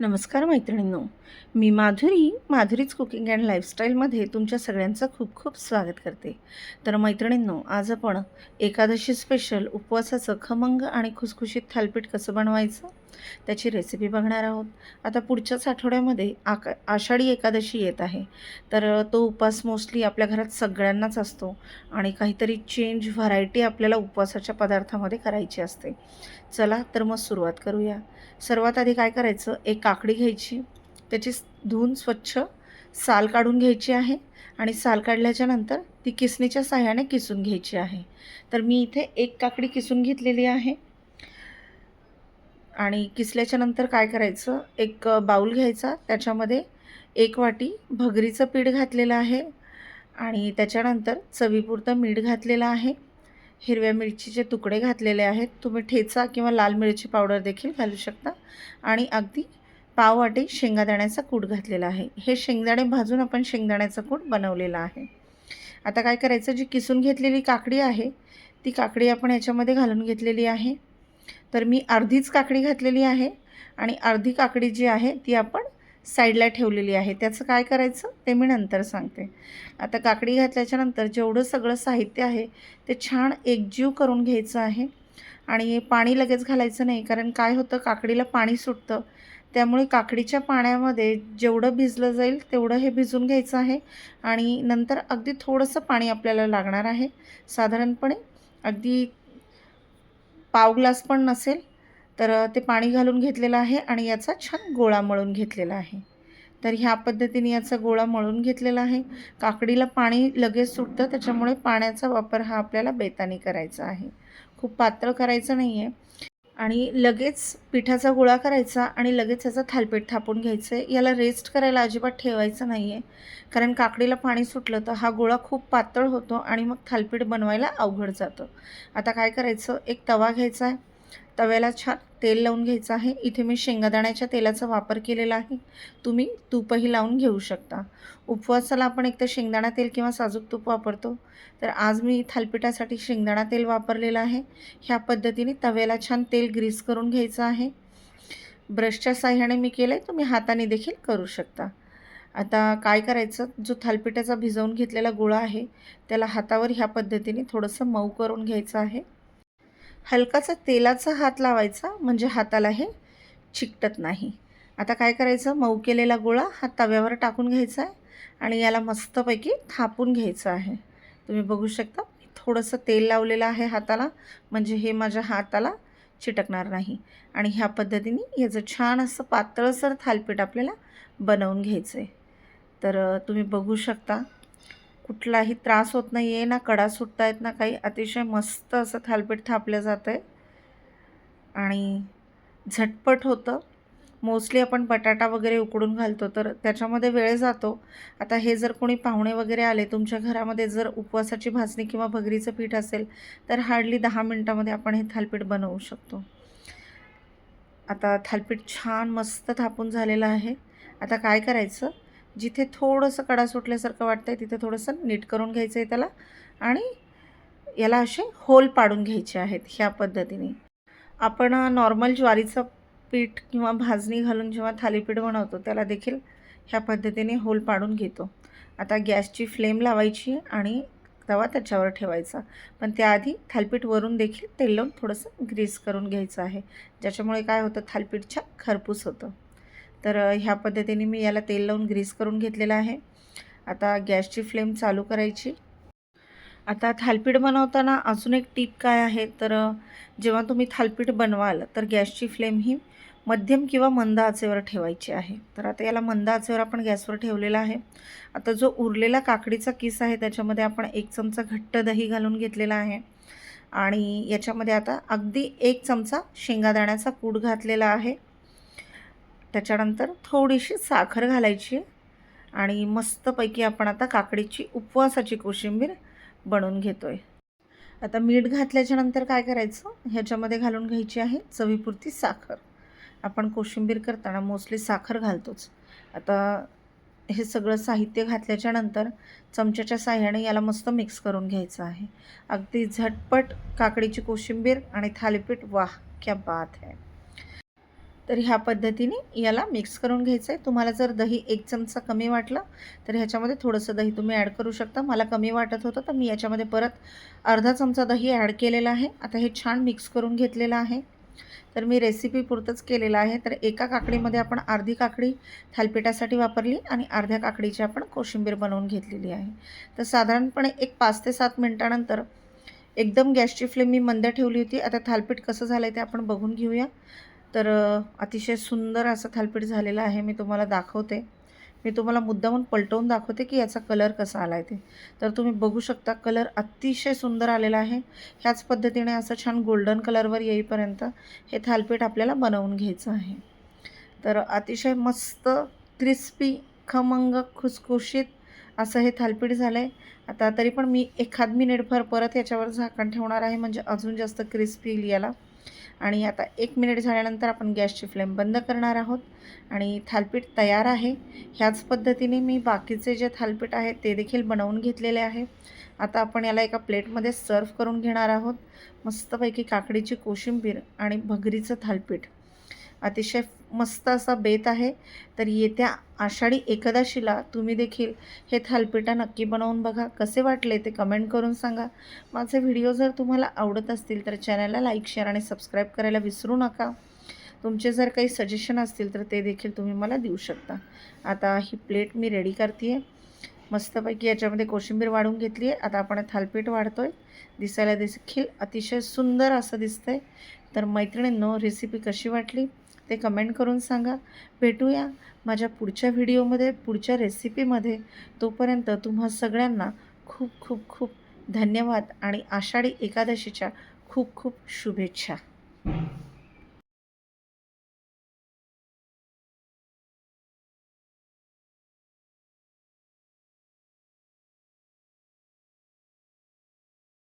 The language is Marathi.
नमस्कार मैत्रिणींनो. मी माधुरी माधुरीच कुकिंग अँड लाईफस्टाईलमध्ये तुमच्या सगळ्यांचं खूप खूप स्वागत करते. तर मैत्रिणींनो आज आपण एकादशी स्पेशल उपवासाचं खमंग आणि खुसखुशीत थालपीठ कसं बनवायचं? त्याची रेसिपी बघणार आहोत. आता पुढच्याच आठवड्यामध्ये आका आषाढी एकादशी येत आहे. तर तो उपवास मोस्टली आपल्या घरात सगळ्यांनाच असतो आणि काहीतरी चेंज व्हरायटी आपल्याला उपवासाच्या पदार्थामध्ये करायची असते. चला तर मग सुरुवात करूया. सर्वात आधी काय करायचं? एक काकडी घ्यायची. त्याची धुवून स्वच्छ साल काढून घ्यायची आहे आणि साल काढल्याच्या नंतर ती किसणीच्या साह्याने किसून घ्यायची आहे. तर मी इथे एक काकडी किसून घेतलेली आहे. आणि किसल्याच्या नंतर काय करायचं? एक बाऊल घ्यायचा. त्याच्यामध्ये एक वाटी भगरीचं पीठ घातलेलं आहे आणि त्याच्यानंतर चवीपुरतं मीठ घातलेलं आहे. हिरव्या मिरचीचे तुकडे घातलेले आहेत. तुम्ही ठेचा किंवा लाल मिरची पावडर देखील घालू शकता. आणि अगदी पाव वाटी शेंगादाण्याचा कूट घातलेला आहे. हे शेंगदाणे भाजून आपण शेंगदाण्याचा कूट बनवलेला आहे. आता काय करायचं? जी किसून घेतलेली काकडी आहे ती काकडी आपण याच्यामध्ये घालून घेतलेली आहे. तर मी अर्धीच काकडी घातलेली आहे आणि अर्धी काकडी जी आहे ती आपण साईडला ठेवलेली आहे. त्याचं काय करायचं? ते मी नंतर सांगते. आता काकडी घातल्याच्यानंतर जेवढं सगळं साहित्य आहे ते छान एकजीव करून घ्यायचं आहे आणि पाणी लगेच घालायचं नाही कारण काय होतं? काकडीला पाणी सुटतं. त्यामुळे काकडीच्या पाण्यामध्ये जेवढं भिजलं जाईल तेवढं हे भिजून घ्यायचं आहे आणि नंतर अगदी थोडंसं पाणी आपल्याला लागणार आहे. साधारणपणे अगदी पाव ग्लास पण नसेल तर ते पाणी घालून घेतलेलं आहे आणि याचा छान गोळा मळून घेतलेला आहे. तर ह्या पद्धतीने याचा गोळा मळून घेतलेला आहे. काकडीला पाणी लगेच सुटतं त्याच्यामुळे पाण्याचा वापर हा आपल्याला बेताने करायचा आहे. खूप पातळ करायचं नाही आहे आणि लगेच पिठाचा गोळा करायचा आणि लगेच याचा थालपीठ थापून घ्यायचं. आहे याला रेस्ट करायला अजिबात ठेवायचं नाही आहे कारण काकडीला पाणी सुटलं तर हा गोळा खूप पातळ होतो आणि मग थालपीठ बनवायला अवघड जातं. आता काय करायचं? एक तवा घ्यायचा आहे. तव्याला छान तेल लावून घ्यायचं आहे. इथे मी शेंगादाण्याच्या तेलाचा वापर केलेला आहे. तुम्ही तूपही लावून घेऊ शकता. उपवासाला आपण एक तर शेंगदाणा तेल किंवा साजूक तूप वापरतो. तर आज मी थालपिठासाठी शेंगदाणा तेल वापरलेलं आहे. ह्या पद्धतीने तव्याला छान तेल ग्रीस करून घ्यायचं आहे. ब्रशच्या साह्याने मी केलं आहे तुम्ही हाताने देखील करू शकता. आता काय करायचं? जो थालपिठाचा भिजवून घेतलेला गोळा आहे त्याला हातावर ह्या पद्धतीने थोडंसं मऊ करून घ्यायचं आहे. हलकासा तेलाचा हात लावायचा म्हणजे हाताला हे चिकटत नाही. आता काय करायचं? मऊ केलेला गोळा हा तव्यावर टाकून घ्यायचा आहे आणि याला मस्तपैकी थापून घ्यायचं आहे. तुम्ही बघू शकता थोडंसं तेल लावलेलं आहे हाताला म्हणजे हे माझ्या हाताला चिटकणार नाही. आणि ह्या पद्धतीने याचं छान असं पातळसर थालपीठ आपल्याला बनवून घ्यायचं आहे तर तुम्ही बघू शकता कुठलाही त्रास होत नाही आहे ना कडा सुटता आहेत ना काही. अतिशय मस्त असं थालपीठ थापलं जातं आहे आणि झटपट होतं. मोस्टली आपण बटाटा वगैरे उकडून घालतो तर त्याच्यामध्ये वेळ जातो. आता हे जर कोणी पाहुणे वगैरे आले तुमच्या घरामध्ये जर उपवासाची भाजणी किंवा भगरीचं पीठ असेल तर हार्डली दहा मिनटामध्ये आपण हे थालपीठ बनवू शकतो. आता थालपीठ छान मस्त थापून झालेलं आहे. आता काय करायचं? जिथे थोडंसं कडा सुटल्यासारखं वाटतं आहे तिथे थोडंसं नीट करून घ्यायचं आहे त्याला आणि याला असे होल पाडून घ्यायचे आहेत ह्या पद्धतीने. आपण नॉर्मल ज्वारीचं पीठ किंवा भाजणी घालून जेव्हा थालीपीठ बनवतो त्याला देखील ह्या पद्धतीने होल पाडून घेतो. आता गॅसची फ्लेम लावायची आणि तवा त्याच्यावर ठेवायचा. पण त्याआधी थालपीठ वरून देखील तेल लावून थोडंसं ग्रीस करून घ्यायचं आहे. ज्याच्यामुळे काय होतं थालपीठ छान खरपूस होतं. तर ह्या पद्धतीने मी याला तेल लावून ग्रीस करून घेतलेलं आहे. आता गॅसची फ्लेम चालू करायची. आता थालपीठ बनवताना अजून एक टीप काय आहे? तर जेव्हा तुम्ही थालपीठ बनवाल तर गॅसची फ्लेम ही मध्यम किंवा मंद आचेवर ठेवायची आहे. तर आता याला मंद आचेवर आपण गॅसवर ठेवलेला आहे. आता जो उरलेला काकडीचा किस आहे त्याच्यामध्ये आपण एक चमचा घट्ट दही घालून घेतलेला आहे. आणि याच्यामध्ये आता अगदी एक चमचा शेंगादाण्याचा कूट घातलेला आहे. त्याच्यानंतर थोडीशी साखर घालायची आहे आणि मस्तपैकी आपण आता काकडीची उपवासाची कोशिंबीर बनवून घेतो आहे आता मीठ घातल्याच्या नंतर काय करायचं? ह्याच्यामध्ये घालून घ्यायची आहे चवीपुरती साखर. आपण कोशिंबीर करताना मोस्टली साखर घालतोच. आता हे सगळं साहित्य घातल्याच्या नंतर चमच्याच्या साह्याने याला मस्त मिक्स करून घ्यायचं आहे. अगदी झटपट काकडीची कोशिंबीर आणि थालीपीठ. वाह क्या बात आहे तर ह्या पद्धतीने याला मिक्स करून घ्यायचं आहे तुम्हाला जर दही एक चमचा कमी वाटलं तर ह्याच्यामध्ये थोडंसं दही तुम्ही ॲड करू शकता. मला कमी वाटत होतं तर मी याच्यामध्ये परत अर्धा चमचा दही ॲड केलेला आहे. आता हे छान मिक्स करून घेतलेलं आहे. तर मी रेसिपी पुरतंच केलेलं आहे. तर एका काकडीमध्ये आपण अर्धी काकडी थालपिठासाठी वापरली आणि अर्ध्या काकडीची आपण कोशिंबीर बनवून घेतलेली आहे. तर साधारणपणे एक पाच ते सात मिनटानंतर एकदम गॅसची फ्लेम मी मंद ठेवली होती. आता थालपीठ कसं झालं आहे ते आपण बघून घेऊया. तर अतिशय सुंदर असं थालपीठ झालेलं आहे. मी तुम्हाला दाखवते. मी तुम्हाला मुद्दामून पलटवून दाखवते की याचा कलर कसा आला आहे ते. तर तुम्ही बघू शकता कलर अतिशय सुंदर आलेला आहे. ह्याच पद्धतीने असं छान गोल्डन कलरवर येईपर्यंत हे थालपीठ आपल्याला बनवून घ्यायचं आहे. तर अतिशय मस्त क्रिस्पी खमंग खुसखुशीत असं हे थालपीठ झालं आहे आता तरी पण मी एखाद मिनिटभर परत याच्यावर झाकण ठेवणार आहे. म्हणजे अजून जास्त क्रिस्पी येईल याला आणि आता एक मिनिट झाल्यानंतर आपण गॅसची फ्लेम बंद करणार आहोत आणि थालपीठ तयार आहे. ह्याच पद्धतीने मी बाकीचे जे थालपीठ आहेत ते देखील बनवून घेतलेले आहे. आता आपण याला एका प्लेटमध्ये सर्व करून घेणार आहोत. मस्तपैकी काकडीची कोशिंबीर आणि भगरीचं थालपीठ. अतिशय मस्त असा बेत आहे. तर येत्या आषाढी एकादशीला तुम्ही देखील हे थालपिठा नक्की बनवून बघा. कसे वाटले ते कमेंट करून सांगा. माझे व्हिडिओ जर तुम्हाला आवडत असतील तर चॅनलला लाईक शेअर आणि सबस्क्राईब करायला विसरू नका. तुमचे जर काही सजेशन असतील तर ते देखील तुम्ही मला देऊ शकता. आता ही प्लेट मी रेडी करते आहे मस्तपैकी याच्यामध्ये कोशिंबीर वाढून घेतली आहे. आता आपण थालपीठ वाढतो आहे दिसायला देखील अतिशय सुंदर असं दिसतं आहे तर मैत्रिणींनो रेसिपी कशी वाटली? ते कमेंट करून सांगा. भेटूया माझ्या पुढच्या व्हिडिओमध्ये पुढच्या रेसिपीमध्ये तोपर्यंत तुम्हा सगळ्यांना खूप खूप खूप धन्यवाद आणि आषाढी एकादशीच्या खूप खूप शुभेच्छा.